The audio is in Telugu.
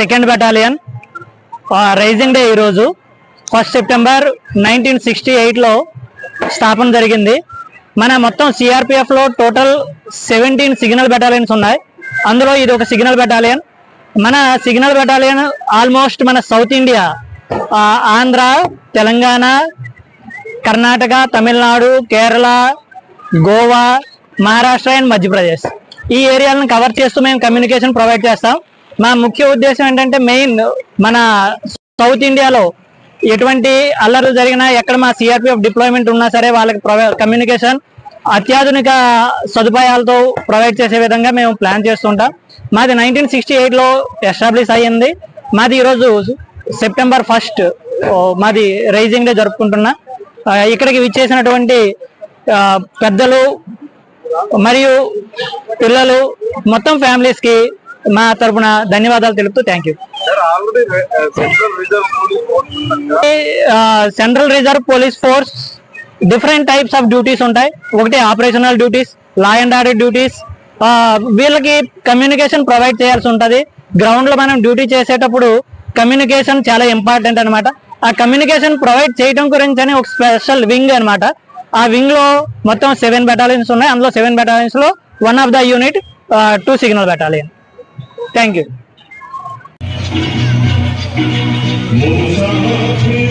Second battalion. రైజింగ్ డే ఈరోజు ఫస్ట్ సెప్టెంబర్ నైన్టీన్ సిక్స్టీ ఎయిట్లో స్థాపన జరిగింది. మన మొత్తం సిఆర్పిఎఫ్లో టోటల్ సెవెంటీన్ సిగ్నల్ బెటాలియన్స్ ఉన్నాయి. అందులో ఇది ఒక సిగ్నల్ బెటాలియన్ మన సిగ్నల్ బెటాలియన్ ఆల్మోస్ట్ మన south India Andhra Telangana Karnataka Tamil Nadu Kerala Goa Maharashtra and Madhya Pradesh ఈ ఏరియాలను కవర్ చేస్తూ మేము కమ్యూనికేషన్ ప్రొవైడ్ చేస్తాం. మా ముఖ్య ఉద్దేశం ఏంటంటే మెయిన్ మన సౌత్ ఇండియాలో ఎటువంటి అల్లర్లు జరిగినా ఎక్కడ మా సిఆర్పిఎఫ్ డిప్లాయ్మెంట్ ఉన్నా సరే వాళ్ళకి కమ్యూనికేషన్ అత్యాధునిక సదుపాయాలతో ప్రొవైడ్ చేసే విధంగా మేము ప్లాన్ చేస్తుంటాం. మాది నైన్టీన్ సిక్స్టీ ఎయిట్లో ఎస్టాబ్లిష్ అయ్యింది. మాది ఈరోజు సెప్టెంబర్ ఫస్ట్ మాది రైజింగ్ డే జరుపుకుంటున్నా. ఇక్కడికి విచ్చేసినటువంటి పెద్దలు మరియు పిల్లలు మొత్తం ఫ్యామిలీస్కి మా తరపున ధన్యవాదాలు తెలుపుతూ thank you central reserve police force different types of duties ఉంటాయి. ఒకటి operational duties law and order duties వీళ్ళకి కమ్యూనికేషన్ ప్రొవైడ్ చేయాల్సి ఉంటది. గ్రౌండ్లో మనం డ్యూటీ చేసేటప్పుడు కమ్యూనికేషన్ చాలా ఇంపార్టెంట్ అన్నమాట. ఆ కమ్యూనికేషన్ ప్రొవైడ్ చేయడం గురించి అని ఒక స్పెషల్ వింగ్ అన్నమాట. ఆ వింగ్లో మొత్తం సెవెన్ బెటాలియన్స్ ఉన్నాయి. అందులో seven బెటాలియన్స్లో one of the unit two signal battalion thank you Musafir